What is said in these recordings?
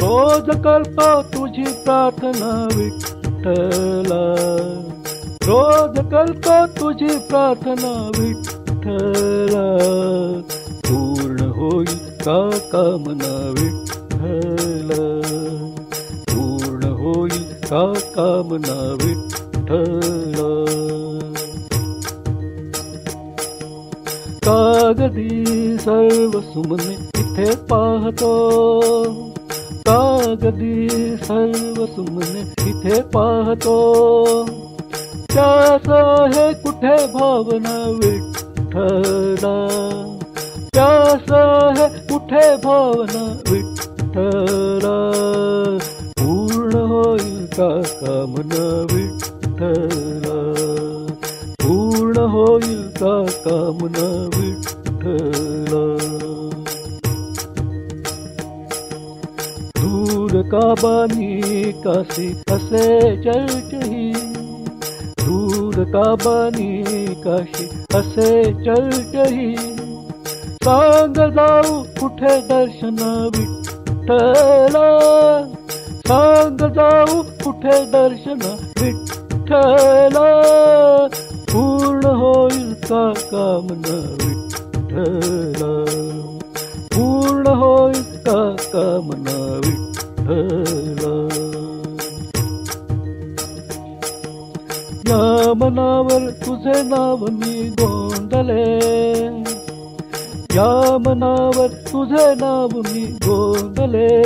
रोज करतो तुझी प्रार्थना विठ्ठला. रोज करतो तुझी प्रार्थना विठ्ठला. पूर्ण होईल का कामना विठ्ठला? पूर्ण होईल का कामना विठ्ठला? कागदी सर्व सुमने इथे पाहतो. कधी सर्व तुम्ही इथे पाहतो. त्यास हे कुठे भावना विठ्ठला? त्यास हे कुठे भावना विठ्ठला? पूर्ण होईल का कामना विठ्ठला? पूर्ण होईल का कामना विठ्ठला? का बनी काशी कसे चलचही. दूर का बनी काशी कसे चलचही. सांग जाऊ कुठे दर्शन विठ्ठला. सांग जाऊ कुठे दर्शन विठ्ठला. पूर्ण होईल का कामना विठ्ठला. पूर्ण होईल का कामना मनावर तुझे नाव मी गोंदले. या मनावर तुझे नाव मी गोंदले.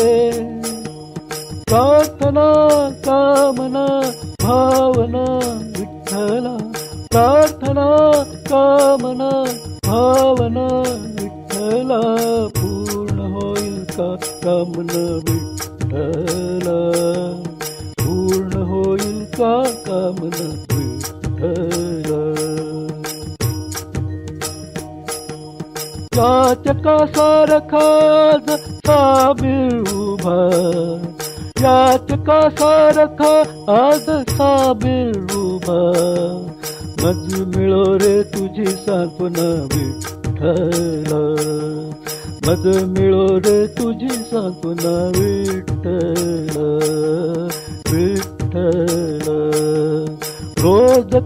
प्रार्थना कामना भावना विठ्ठला. प्रार्थना कामना भावना विठ्ठला. पूर्ण होईल का कामना विठ्ठला? पूर्ण होईल का कामना विठ्ठला? याचका सारखाज साबीर उभा. याचका सारखा आज साबीर उभा. मज मिळो रे तुझी सांत्वना विठ्ठल. मज मिळो रे तुझी सांत्वना विठ्ठल.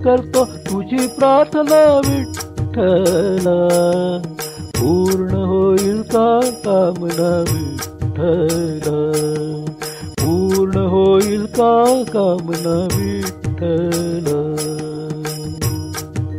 करतो तुझी प्रार्थना विठ्ठला. पूर्ण होईल का कामना विठ्ठला? पूर्ण होईल का कामना विठ्ठला?